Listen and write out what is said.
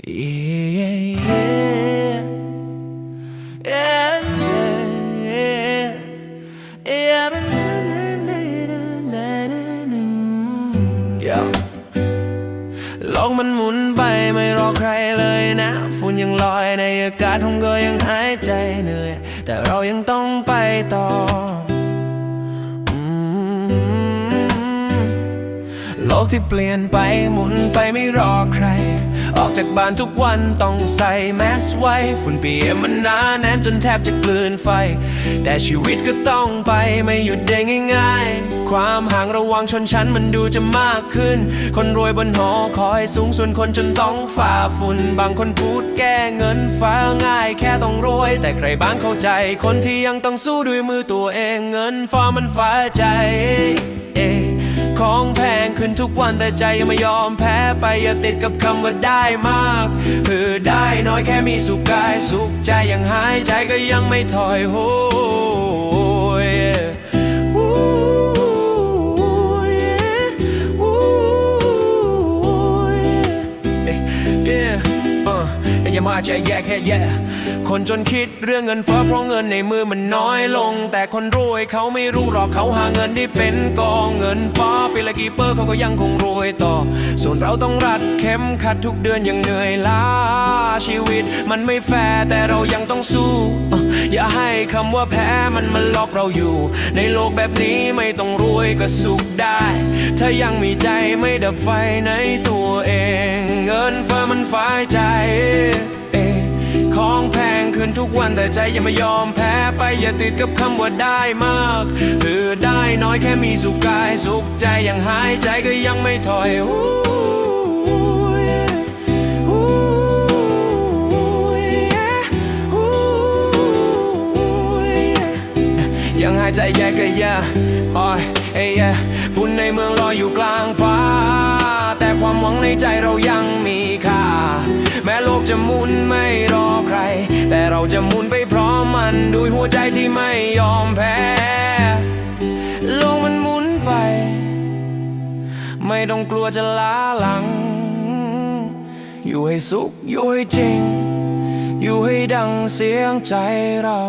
โลกมันหมุนไปไม่รอใครเลยนะ ฝุ่นยังลอยในอากาศผมก็ยังหายใจเหนื่อย แต่เรายังต้องไปต่ออืมโลกที่เปลี่ยนไปหมุนไปไม่รอใคร ออกจากบ้านทุกวันต้องใส่แมสไว้ฝุ่นเปียมันหนาแน่นจนแทบจะกลืนไฟ แต่ชีวิตก็ต้องไปไม่หยุดได้ง่าย ๆ ความห่างระหว่างชนชั้นมันดูจะมากขึ้น คนรวยบนหอคอยสูงส่วนคนจนต้องฝ่าฝุ่น บางคนพูดแก้เงินฟ้าง่ายแค่ต้องรวย แต่ใครบ้างเข้าใจ คนที่ยังต้องสู้ด้วยมือตัวเองเงินฟ้ามันฟ้าใจเอง ขึ้นทุกวันแต่ใจยังไม่ยอมแพ้ไปอย่าติดกับคำว่าได้มากเพื่อได้น้อยแค่มีสุขกายสุขใจยังหายใจก็ยังไม่ถอยโห อย่ามาใจแยกแค่แย่ คนจนคิดเรื่องเงินเฟ้อเพราะเงินในมือมันน้อยลง แต่คนรวยเขาไม่รู้หรอกเขาหาเงินที่เป็นกองเงินฟ้าปีละกี่เปอร์เขาก็ยังคงรวยต่อ ส่วนเราต้องรัดเข็มขัดทุกเดือนยังเหนื่อยล้าชีวิต มันไม่แฟร์แต่เรายังต้องสู้ อย่าให้คำว่าแพ้มันมาล็อกเราอยู่ ในโลกแบบนี้ไม่ต้องรวยก็สุขได้ ถ้ายังมีใจไม่ดับไฟในตัวเองเงินเฟ้อ มันฟ้ายใจเอของแพงขึ้นทุกวันแต่ใจยังไม่ยอมแพ้ไปอย่าติดกับคำว่าได้มากคือได้น้อยแค่มีสุขกายสุขใจยังหายใจก็ยังไม่ถอยยังหายใจแยกก็แย่โอ้ยเอ้ยฝุ่นในเมืองลอยอยู่กลางฟ้า แต่ความหวังในใจเรายัง เราจะหมุนไปพร้อมมันด้วยหัวใจที่ไม่ยอมแพ้ โลกมันหมุนไป ไม่ต้องกลัวจะล้าหลัง อยู่ให้สุขอยู่ให้จริง อยู่ให้ดังเสียงใจเรา